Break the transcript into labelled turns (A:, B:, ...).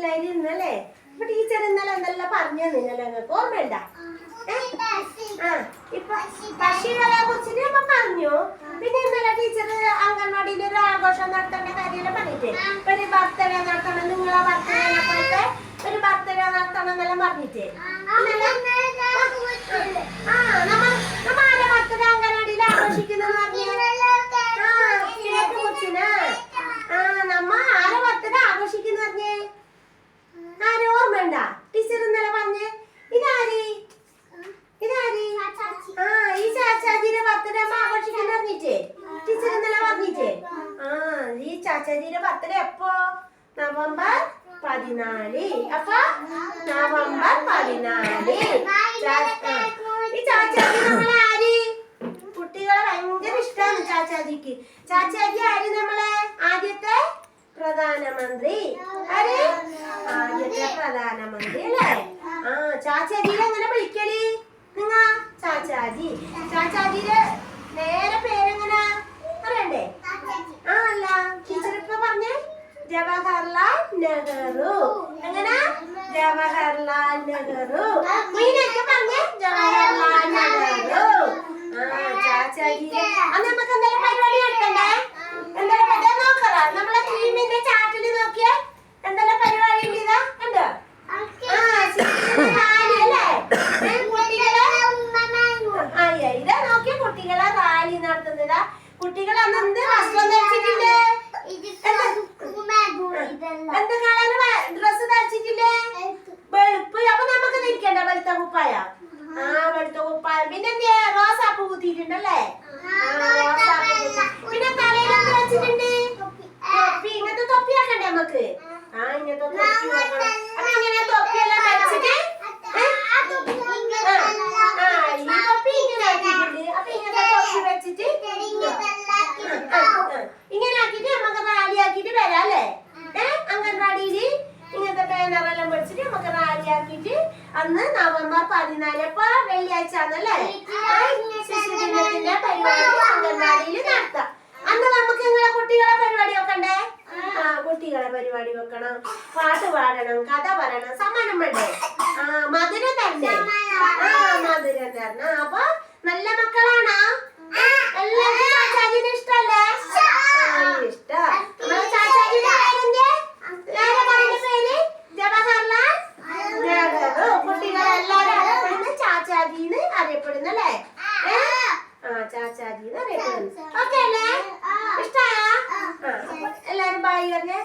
A: ലരി ഇന്നല്ലേ അപ്പൊ ടീച്ചർ ഇന്നലെ എന്തെല്ലാം പറഞ്ഞു തന്നില്ലല്ലോ നിങ്ങൾക്ക്? ഓർമ്മയുണ്ട? പക്ഷികളെ കുറിച്ചിട്ട് അപ്പൊ പറഞ്ഞു. പിന്നെ ഇന്നലെ ടീച്ചർ അംഗൻവാടിയിൽ ഒരു ആഘോഷം നടത്തേണ്ട കാര്യമെല്ലാം പറഞ്ഞിട്ടേ. ഒരു ബർത്ത്ഡേ നടത്തണം നിങ്ങളെ ബർത്ത്ഡേനെ പോലത്തെ ഒരു ബർത്ത്ഡേ നടത്തണം എന്നെല്ലാം പറഞ്ഞിട്ടേ. ഇന്നലെ ചാച്ചാജിയുടെ ബർത്ത്ഡേ എപ്പോ? നവംബർ പതിനാല്. അപ്പൊ നവംബർ പതിനാല്. ഈ ചാച്ചാജി നമ്മളെ ആര്? കുട്ടികളെ ഭയങ്കര ഇഷ്ടമാണ് ചാച്ചാജിക്ക് ചാച്ചാജി ആര് നമ്മളെ? ആദ്യത്തെ പ്രധാനമന്ത്രി. ആര്? ആദ്യത്തെ പ്രധാനമന്ത്രി അല്ലേ? ആ ചാച്ചാജിയെ എങ്ങനെ വിളിക്കൽ? നിങ്ങ ചാച്ചാജി ചാച്ചാജിയുടെ നേരെ പേരെങ്ങനെ അറിയണ്ടേ ആ അല്ല ടീച്ചർ ഇപ്പൊ പറഞ്ഞേ ജവഹർലാൽ നെഹ്റു. എങ്ങനെ? ജവഹർലാൽ നെഹ്റു. മീനൊക്കെ പറഞ്ഞേ ജവഹർലാൽ നെഹ്റു. ആ ചാച്ചാജിയുടെ അന്ന് നമുക്ക് എന്തെങ്കിലും പരിപാടി നടത്തണ്ടേ എന്തെങ്കിലും പരിപാടി? നോക്കറ നമ്മളെ ടീമിന്റെ ചാറ്റിൽ നോക്കിയേ. എന്തെല്ലാം പരിപാടി ഉണ്ട്? ഇതാ കണ്ടോ കുട്ടികളെ റാലി നടത്തുന്നതാ. കുട്ടികൾ അന്ന് എന്ത് വസ്ത്രം ധരിച്ചിട്ടില്ലേ എന്ത് കളറ് ഡ്രസ് ധരിച്ചിട്ടില്ലേ വെളുപ്പ് അപ്പൊ നമുക്ക് ധരിക്കണ്ട വെളുത്ത കുപ്പായ? ആ വെളുത്ത കുപ്പായം. പിന്നെ റോസാപ്പൂ കുത്തിയിട്ടുണ്ടല്ലേ? അന്ന് നവംബർ പതിനാല് ഇപ്പൊ വെള്ളിയാഴ്ച ആണല്ലേ ശിശുദിനത്തിന്റെ പരിപാടി അംഗൻവാടിയിൽ നടത്താം. അന്ന് നമുക്ക് നിങ്ങളെ കുട്ടികളെ പരിപാടി വെക്കണ്ടേ? ആ. കുട്ടികളെ പരിപാടി വെക്കണം. പാട്ട് പാടണം കഥ പറയണം സമ്മാനം വേണ്ടേ? ആ മധുരം തരണ്ടേ? ആ മധുരം തരണം. അപ്പൊ ഏ? ആ ചാച്ചാജിന്ന് അറിയപ്പെടുന്നു ഓക്കെ അല്ലേ? ഇഷ്ടായ? എല്ലാരും ബായി പറഞ്ഞേ.